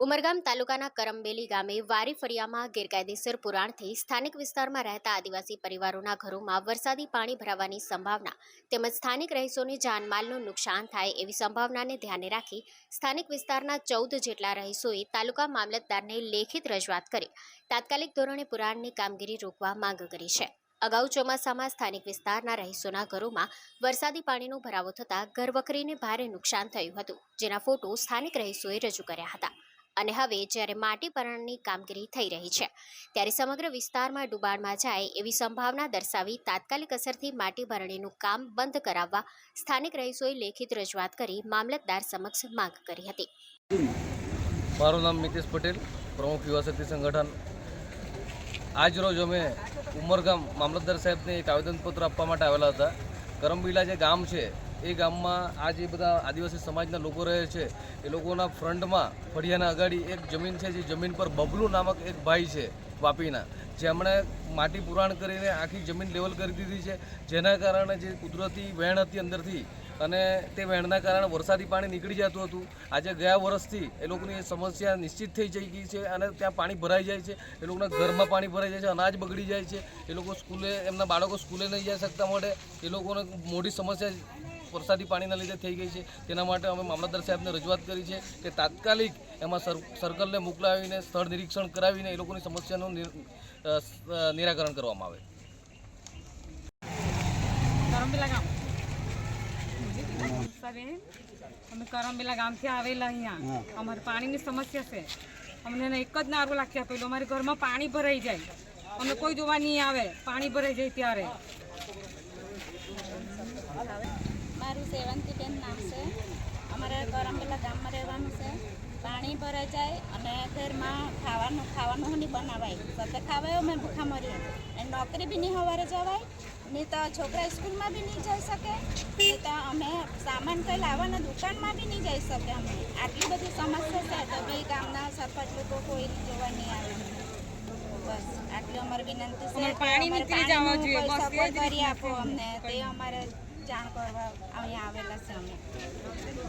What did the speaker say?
ઉમરગામ તાલુકાના કરમબેલી ગામે વારી ફળિયામાં ગેરકાયદેસર પુરાણથી સ્થાનિક વિસ્તારમાં રહેતા આદિવાસી પરિવારોના ઘરોમાં વરસાદી પાણી ભરાવાની સંભાવના તેમજ સ્થાનિક રહીશોને જાનમાલનું નુકસાન થાય એવી સંભાવનાને ધ્યાને રાખી સ્થાનિક વિસ્તારના ચૌદ જેટલા રહીશોએ તાલુકા મામલતદારને લેખિત રજૂઆત કરી, તાત્કાલિક ધોરણે પુરાણની કામગીરી રોકવા માંગ કરી છે. અગાઉ ચોમાસામાં સ્થાનિક વિસ્તારના રહીશોના ઘરોમાં વરસાદી પાણીનો ભરાવો થતાં ઘરવખરીને ભારે નુકસાન થયું હતું, જેના ફોટો સ્થાનિક રહીશોએ રજૂ કર્યા હતા. અને હવે જ્યારે માટી પરણની કામગીરી થઈ રહી છે, ત્યારે સમગ્ર વિસ્તારમાં ડુબાણમાં જાય એવી સંભાવના દર્શાવી તાત્કાલિક અસરથી માટી ભરણીનું કામ બંધ કરાવવા સ્થાનિક રહીશોએ લેખિત રજૂઆત કરી મામલતદાર સમક્ષ માંગ કરી હતી. મારું નામ મિતેશ પટેલ, પ્રમુખ યુવા શક્તિ સંગઠન. આજ રોજ અમે ઉમરગામ મામલતદાર સાહેબને એક આવેદનપત્ર આપવા માટે આવેલા હતા. કરમબીલા જે ગામ છે એ ગામમાં આ જે બધા આદિવાસી સમાજના લોકો રહે છે, એ લોકોના ફ્રન્ટમાં ફળિયાના અગાડી એક જમીન છે, જે જમીન પર બબલુ નામક એક ભાઈ છે, વાપીના. જેમણે માટી પુરાણ કરીને આખી જમીન લેવલ કરી દીધી છે. જેના કારણે જે કુદરતી વહેણ હતી અંદરથી અને તે વહેણના કારણે વરસાદી પાણી નીકળી જતું હતું. આજે ગયા વર્ષથી એ લોકોની સમસ્યા નિશ્ચિત થઈ જઈ ગઈ છે અને ત્યાં પાણી ભરાઈ જાય છે. એ લોકોના ઘરમાં પાણી ભરાઈ જાય છે, અનાજ બગડી જાય છે. એ લોકો સ્કૂલે, એમના બાળકો સ્કૂલે નહીં જઈ શકતા માટે એ લોકોને મોટી સમસ્યા વરસાદી પાણીના લીધે થઈ ગઈ છે. તેના માટે અમે મામલતદાર સાહેબને રજૂઆત કરી છે કે તાત્કાલિક એમાં સર્કલને મોકલાવીને સ્થળ નિરીક્ષણ કરાવીને એ લોકોની સમસ્યાનું નિરાકરણ કરવામાં આવે. કરમબેલા અમે કરમબેલા ગામથી આવેલા અહીંયા. અમારે પાણીની સમસ્યા છે. અમને એને એક જ નારો લાખી આપેલું. અમારે ઘરમાં પાણી ભરાઈ જાય. અમે કોઈ જોવા નહીં આવે. પાણી ભરાઈ જાય ત્યારે. મારું સેવંતીબેન નામ છે. અમારે કરમબેલા ગામમાં રહેવાનું છે. પાણી ભરાઈ જાય અને ઘરમાં ખાવાનું ખાવાનું નહીં બનાવાય. સાથે ખાવાય અમે ભૂખા મરીએ અને નોકરી બી નહીં સવારે જવાય, નહીં તો છોકરા સ્કૂલમાં બી નહીં જઈ શકે, નહીં તો અમે સામાન કંઈ લાવવાના દુકાનમાં બી નહીં જઈ શકે અમે. આટલી બધી સમસ્યા છે. તો બી ગામના સરપંચ લોકો કોઈ જોવા નહીં આવે. અમારી વિનંતી છે. પાણી નીકળી જવા જોઈએ. સપોર્ટ કરી આપો અમને. તે અમારે જાણ કરવા અહીંયા આવેલા છે અમે.